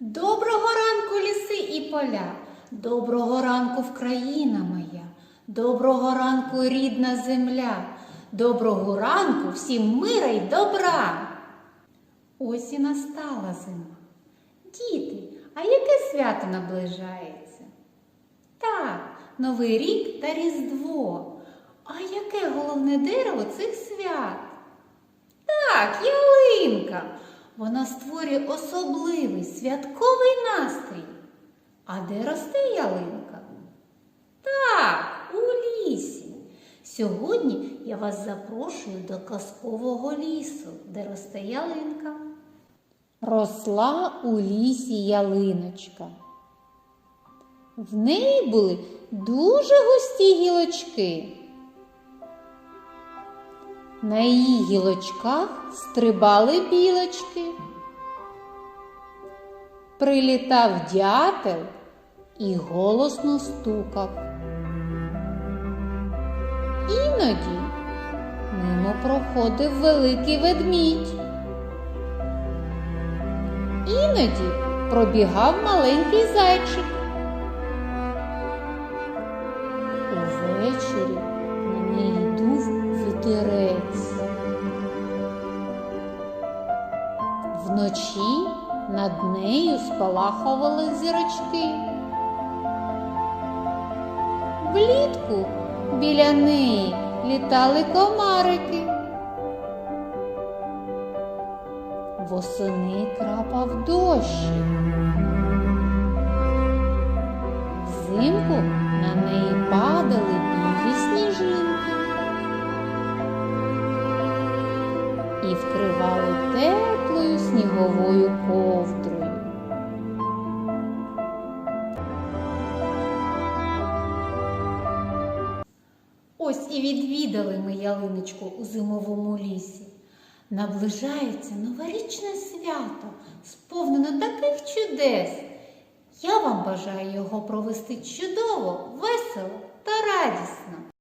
Доброго ранку, ліси і поля, доброго ранку, Вкраїна моя, доброго ранку, рідна земля, доброго ранку всім мира й добра. Ось і настала зима. Діти, а яке свято наближається? Так, Новий рік та Різдво. А яке головне дерево цих свят? Так, ялинка. Вона створює особливий святковий настрій. А де росте ялинка? Так, у лісі. Сьогодні я вас запрошую до казкового лісу, де росте ялинка. Росла у лісі ялиночка. В неї були дуже густі гілочки. На її гілочках стрибали білочки. Прилітав дятел і голосно стукав. Іноді мимо проходив великий ведмідь. Іноді пробігав маленький зайчик. Увечері на неї дув вітерець. Вночі над нею спалахували зірочки. Влітку біля неї літали комарики. Восени крапав дощик. Вкривали теплою сніговою ковдрою. Ось і відвідали ми ялиночку у зимовому лісі. Наближається новорічне свято, сповнено таких чудес. Я вам бажаю його провести чудово, весело та радісно.